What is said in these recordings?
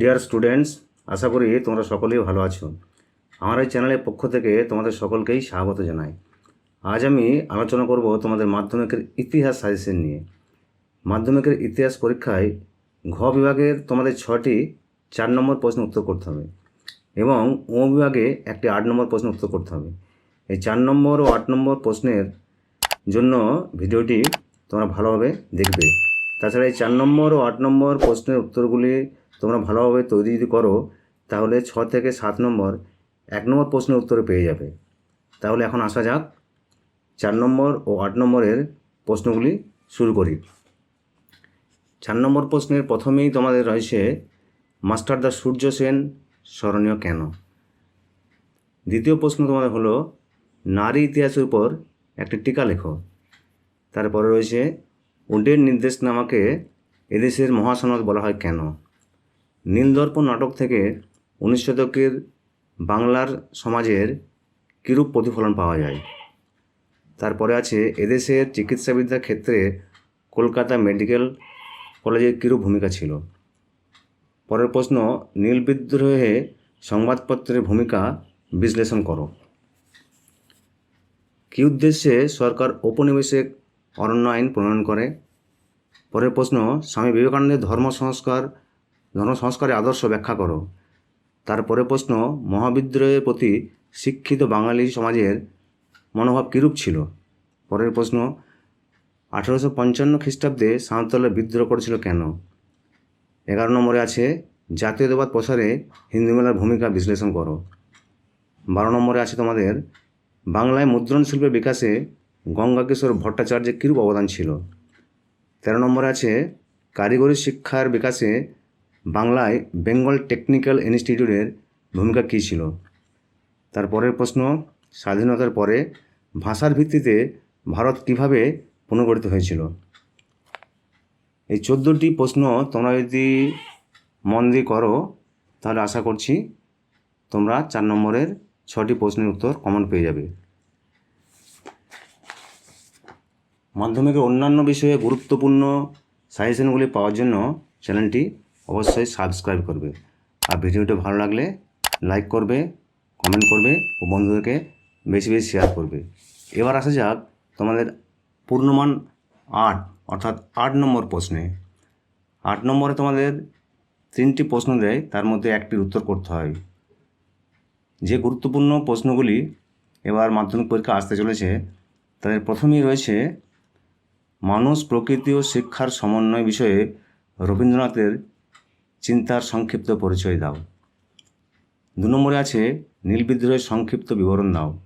Dear students আশা করি তোমরা সকলেই ভালো আছো। আমার এই চ্যানেলের পক্ষ থেকে তোমাদের সকলকেই স্বাগত জানাই। আজ আমি আলোচনা করব তোমাদের মাধ্যমিকের ইতিহাস সাজেশন নিয়ে। মাধ্যমিকের ইতিহাস পরীক্ষায় ঘ বিভাগের তোমাদের ছটি চার নম্বর প্রশ্ন উত্তর করতে হবে এবং ও বিভাগে একটি আট নম্বর প্রশ্ন উত্তর করতে হবে। এই চার নম্বর ও আট নম্বর প্রশ্নের জন্য ভিডিওটি তোমরা ভালোভাবে দেখবে। তাছাড়া এই চার নম্বর ও আট নম্বর প্রশ্নের উত্তরগুলি তোমরা ভালোভাবে তৈরি যদি করো, তাহলে ছ থেকে সাত নম্বর এক নম্বর প্রশ্নের উত্তরে পেয়ে যাবে। তাহলে এখন আসা যাক চার নম্বর ও আট নম্বরের প্রশ্নগুলি শুরু করি। চার নম্বর প্রশ্নের প্রথমেই তোমাদের রয়েছে, মাস্টার দা সূর্য সেন স্মরণীয় কেন? দ্বিতীয় প্রশ্ন তোমাদের হলো, নারী ইতিহাসের উপর একটি টিকা লেখো। তারপরে রয়েছে উডের নির্দেশনামাকে এদেশের মহাসনদ বলা হয় কেন? নীলদর্পণ নাটক থেকে উনিশ শতকের বাংলার সমাজের কিরূপ প্রতিফলন পাওয়া যায়? তারপরে আছে, এদেশের চিকিৎসাবিদ্যার ক্ষেত্রে কলকাতা মেডিকেল কলেজের কিরূপ ভূমিকা ছিল? পরের প্রশ্ন, নীল বিদ্রোহে সংবাদপত্রের ভূমিকা বিশ্লেষণ করো। কী উদ্দেশ্যে সরকার ঔপনিবেশিক অরণ্য আইন প্রণয়ন করে। পরের প্রশ্ন, স্বামী বিবেকানন্দের ধর্ম সংস্কার, ধর্ম সংস্কারের আদর্শ ব্যাখ্যা করো। তারপরে প্রশ্ন, মহাবিদ্রোহের প্রতি শিক্ষিত বাঙালি সমাজের মনোভাব কীরূপ ছিল? পরের প্রশ্ন, আঠেরোশো পঞ্চান্ন খ্রিস্টাব্দে সাঁওতালরা বিদ্রোহ করেছিল কেন? এগারো নম্বরে আছে, জাতীয়তাবাদ প্রসারে হিন্দু মেলার ভূমিকা বিশ্লেষণ করো। বারো নম্বরে আছে তোমাদের, বাংলায় মুদ্রণ শিল্পের বিকাশে গঙ্গাকিশোর ভট্টাচার্যের কীরূপ অবদান ছিল? তেরো নম্বরে আছে, কারিগরি শিক্ষার বিকাশে বাংলায় বেঙ্গল টেকনিক্যাল ইনস্টিটিউটের ভূমিকা কী ছিল? তারপরের প্রশ্ন, স্বাধীনতার পরে ভাষার ভিত্তিতে ভারত কীভাবে পুনর্গঠিত হয়েছিল? এই চোদ্দোটি প্রশ্ন তোমরা যদি মন দিয়ে করো, তাহলে আশা করছি তোমরা চার নম্বরের ছটি প্রশ্নের উত্তর কমন পেয়ে যাবে। মাধ্যমিকের অন্যান্য বিষয়ে গুরুত্বপূর্ণ সাজেশনগুলি পাওয়ার জন্য চ্যানেলটি অবশ্যই সাবস্ক্রাইব করবে। আর ভিডিওটি ভালো লাগলে লাইক করবে, কমেন্ট করবে ও বন্ধুদেরকে বেশি বেশি শেয়ার করবে। এবার আসা যাক তোমাদের পূর্ণমান আট, অর্থাৎ আট নম্বর প্রশ্নে। আট নম্বরে তোমাদের তিনটি প্রশ্ন দেয়, তার মধ্যে একটির উত্তর করতে হয়। যে গুরুত্বপূর্ণ প্রশ্নগুলি এবার মাধ্যমিক পরীক্ষা আসতে চলেছে, তাদের প্রথমেই রয়েছে মানুষ, প্রকৃতি ও শিক্ষার সমন্বয় বিষয়ে রবীন্দ্রনাথের চিন্তার সংক্ষিপ্ত পরিচয় দাও। দু নম্বরে আছে, নীল বিদ্রোহের সংক্ষিপ্ত বিবরণ দাও।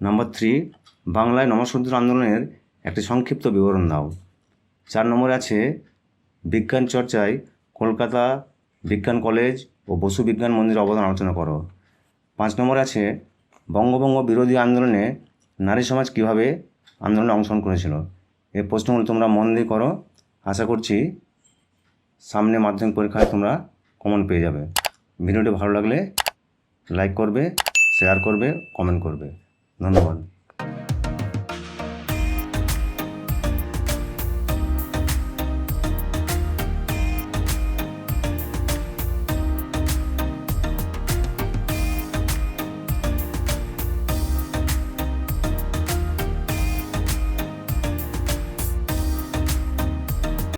নাম্বার থ্রি, বাংলায় নমশূদ্র আন্দোলনের একটি সংক্ষিপ্ত বিবরণ দাও। চার নম্বরে আছে, বিজ্ঞান চর্চায় কলকাতা বিজ্ঞান কলেজ ও বসু বিজ্ঞান মন্দিরের অবদান আলোচনা করো। পাঁচ নম্বরে আছে, বঙ্গভঙ্গ বিরোধী আন্দোলনে নারী সমাজ কীভাবে আন্দোলনে অংশগ্রহণ করেছিল? এই প্রশ্নগুলো তোমরা মন দিয়ে করো। আশা করছি সামনে মাধ্যমিক পরীক্ষায় তোমরা কমন পেয়ে যাবে। ভিডিওটি ভালো লাগলে লাইক করবে শেয়ার করবে কমেন্ট করবে। ধন্যবাদ।